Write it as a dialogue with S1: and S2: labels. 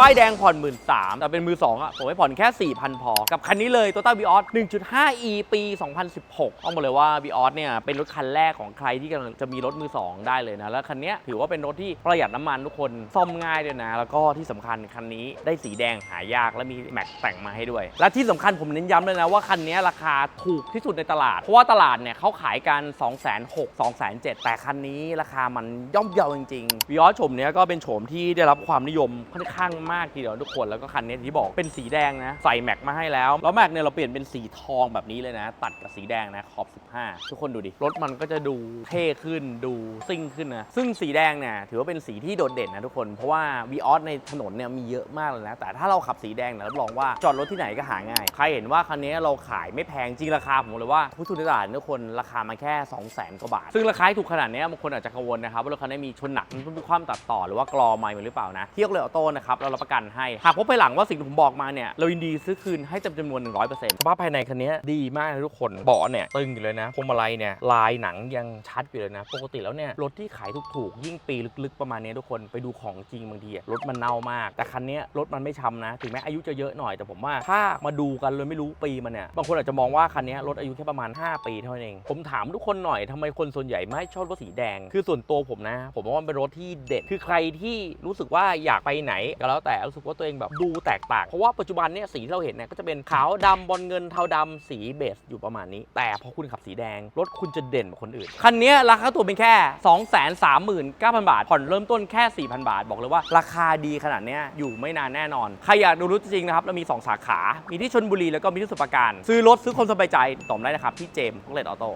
S1: ป้ายแดงผ่อน 1 3ื่นแต่เป็นมือ2อะผมให้ผ่อนแค่ 4,000 พอ กับคันนี้เลย Toyota Vios 1.5e ปี 2016ต้องบอกเลยว่า Vios เนี่ยเป็นรถคันแรกของใครที่กำลังจะมีรถมือ 2 ได้เลยนะ แล้วคันนี้ถือว่าเป็นรถที่ประหยัดน้ำมันทุกคนซ่อมง่ายด้วยนะ แล้วก็ที่สำคัญคันนี้ได้สีแดงหายากและมีแม็กแต่งมาให้ด้วย และที่สำคัญผมเน้นย้ำเลยนะว่าคันนี้ราคาถูกที่สุดในตลาด เพราะว่าตลาดเนี่ยเขาขายกัน2 6 0 0 0 2 7 0 0แต่คันนี้ราคามันย่อมเยาจริงๆ Vios โฉมเนี้ยก็เป็นโฉมที่ได้รับความนิยมค่อนข้างมากทีเดียวทุกคนแล้วก็คันนี้ที่บอกเป็นสีแดงนะ ใส่แม็กมาให้แล้วแล้วแม็กเนี่ยเราเปลี่ยนเป็นสีทองแบบนี้เลยนะ ตัดกับสีแดงนะขอบ 15 ทุกคนดูดิ รถมันก็จะดูเท่ขึ้นดูซิ่งขึ้นนะ ซึ่งสีแดงเนี่ยถือว่าเป็นสีที่โดดเด่นนะทุกคน เพราะว่า Vios ในถนนเนี่ยมีเยอะมากเลยนะ แต่ถ้าเราขับสีแดงเนี่ยรับรองว่าจอดรถที่ไหนก็หาง่าย ใครเห็นว่าคันนี้เราขายไม่แพงจริงราคาผมเลยว่าผู้ทุนตลาดทุกคนราคามันแค่ 2 0 0 0 0 0กว่าบาท ซึ่งราคาถูกขนาดนี้บางคนอาจจะกังวลนะครับว่ารถคันนี้มีชนหนักมีความตัดต่อหรือว่ากรอไมล์มันหรือเปล่านะที่ยกเลยออโต้นะครับเรารับประกันให้ หากพบภายหลังว่าสิ่งที่ผมบอกมาเนี่ยเรายินดีซื้อคืนให้จำจำนวน 100%สภาพภายในคันนี้ดีมากนะทุกคนเบาะเนี่ยตึงอยู่เลยนะพวงมาลัยเนี่ยลายหนังยังชัดอยู่เลยนะ ปกติแล้วเนี่ยรถที่ขายถูกๆยิ่งปีลึกๆประมาณนี้ทุกคนไปดูของจริงบางทีอะรถมันเน่ามาก แต่คันนี้รถมันไม่ช้ำนะ ถึงแม้อายุจะเยอะหน่อยแต่ผมว่าถ้ามาดูกันเลยไม่รู้ปีมันเนี่ยบางคนอาจจะมองว่าคันนี้รถอายุแค่ประมาณ 5 ปีเท่านั้นเอง ผมถามทุกคนหน่อยทำไมคนส่วนใหญ่ไม่ชอบรถสีแดง คือส่วนตัวผมนะ ผมว่ามันเป็นรถที่เด็ดคือใครที่รู้สึกว่าอยากไปไหนก็แล้วแต่รู้สึกว่าตัวเองแบบดูแตกต่าง เพราะว่าปัจจุบันเนี่ยสีที่เราเห็นเนี่ยก็จะเป็นขาวดำบอลเงินเทาดำสีเบสอยู่ประมาณนี้ แต่พอคุณขับสีแดงรถคุณจะเด่นกว่าคนอื่น คันนี้ราคาตัวเป็นแค่ 2 3 9 0 0 0 บาท ผ่อนเริ่มต้นแค่ 4,000 บาท บอกเลยว่าราคาดีขนาดเนี้ยอยู่ไม่นานแน่นอน ใครอยากดูรถจริงนะครับเรามี 2 สาขา มีที่ชนบุรีแล้วก็มีที่สุพรราการ ซื้อรถซื้อความสบายใจต่อมได้นะครับที่เจมส์พกเลตออโต้